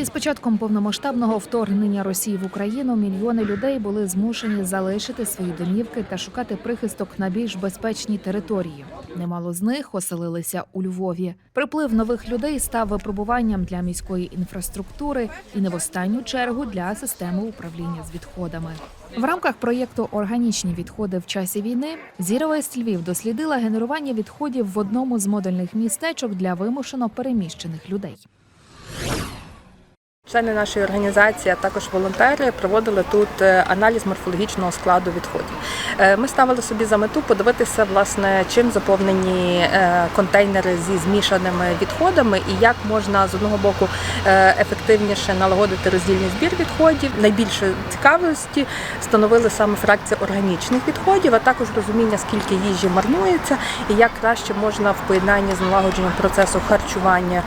Із початком повномасштабного вторгнення Росії в Україну мільйони людей були змушені залишити свої домівки та шукати прихисток на більш безпечній території. Немало з них оселилися у Львові. Приплив нових людей став випробуваннм для міської інфраструктури і не в останню чергу для системи управління з відходами. В рамках проєкту Органічні відходи в часі війни Waste Львів дослідила генерування відходів в одному з модульних містечок для вимушено переміщених людей. Члени нашої організації, а також волонтери проводили тут е, аналіз морфологічного складу відходів. Е, Ми ставили собі за мету подивитися, власне, чим заповнені е, контейнери зі змішаними відходами і як можна з одного боку ефективніше налагодити роздільний збір відходів. Найбільше цікавості становили саме фракція органічних відходів, а також розуміння, скільки їжі марнується і як краще можна в поєднанні з налагодженням процесу харчування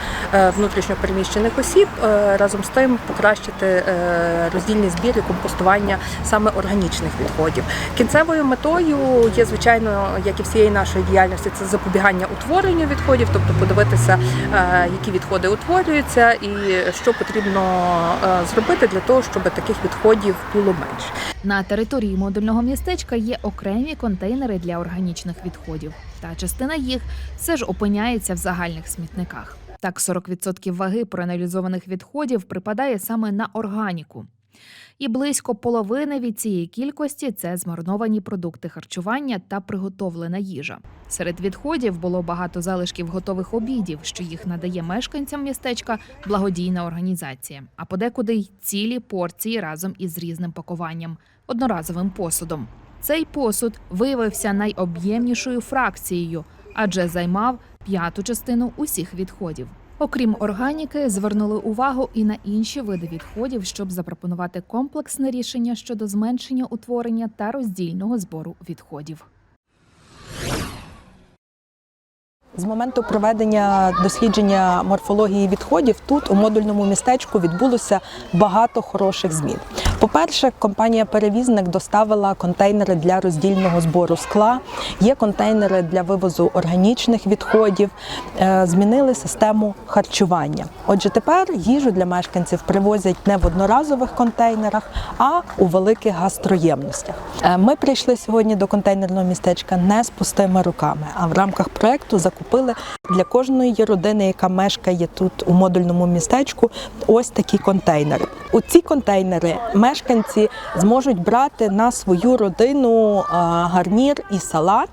внутрішньопереміщених осіб разом з тим покращити е, роздільний збір і компостування саме органічних відходів. Кінцевою метою є звичайно, як і всієї нашої діяльності, це запобігання утворенню відходів, тобто подивитися, е, які відходи утворюються, і що потрібно е, зробити для того, щоб таких відходів було менше. На території модульного містечка є окремі контейнери для органічних відходів, та частина їх все ж опиняється в загальних смітниках. Так, 40% ваги проаналізованих відходів припадає саме на органіку. І близько половини від цієї кількості це змарновані продукти харчування та приготовлена їжа. Серед відходів було багато залишків готових обідів, що їх надає мешканцям містечка благодійна організація, а подекуди й цілі порції разом із різним пакуванням, одноразовим посудом. Цей посуд виявився найоб'ємнішою фракцією, адже займав п'яту частину усіх відходів. Окрім органіки, звернули увагу і на інші види відходів, щоб запропонувати комплексне рішення щодо зменшення утворення та роздільного збору відходів. З моменту проведення дослідження морфології відходів тут у модульному містечку відбулося багато хороших змін. По-перше, компанія-перевізник доставила контейнери для роздільного збору скла, є контейнери для вивозу органічних відходів, е, змінили систему харчування. Отже, тепер їжу для мешканців привозять не в одноразових контейнерах, а у великих гастроємностях. Е, Ми прийшли сьогодні до контейнерного містечка не з пустими руками, а в рамках проекту закупили для кожної родини, яка мешкає тут у модульному містечку, ось такі контейнери. У ці контейнери мешканці зможуть брати на свою родину гарнір і салат.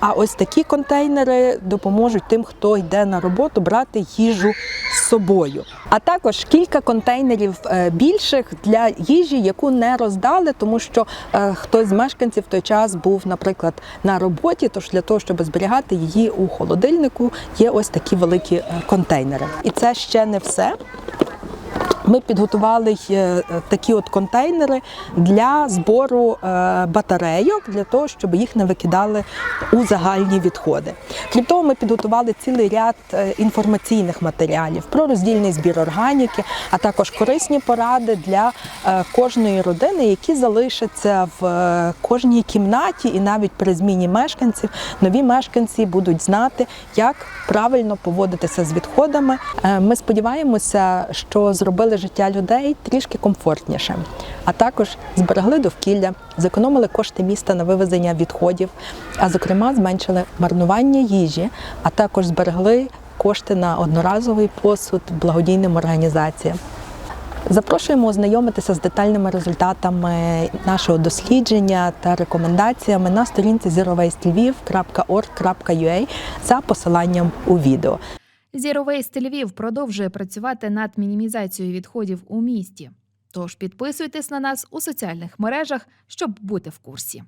А ось такі контейнери допоможуть тим, хто йде на роботу, брати їжу з собою. А також кілька контейнерів е, більших для їжі, яку не роздали, тому що е, хтось з мешканців в той час був, наприклад, на роботі. Тож для того, щоб зберігати її у холодильнику, є ось такі великі е, контейнери. І це ще не все. Ми підготували е, такі от контейнери для збору е, батарейок, для того, щоб їх не викидали у загальні відходи. Крім того, ми підготували цілий ряд е, інформаційних матеріалів про роздільний збір органіки, а також корисні поради для кожної родини, які залишаться в кожній кімнаті, і навіть при зміні мешканців нові мешканці будуть знати, як правильно поводитися з відходами. Ми сподіваємося, що зробили життя людей трішки комфортнішим, а також зберегли довкілля, зекономили кошти міста на вивезення відходів, а зокрема зменшили марнування їжі, а також зберегли кошти на одноразовий посуд благодійним організаціям. Запрошуємо ознайомитися з детальними результатами нашого дослідження та рекомендаціями на сторінці zerowastelviv.org.ua за посиланням у відео. Zero Waste Львів продовжує працювати над мінімізацією відходів у місті. Тож підписуйтесь на нас у соціальних мережах, щоб бути в курсі.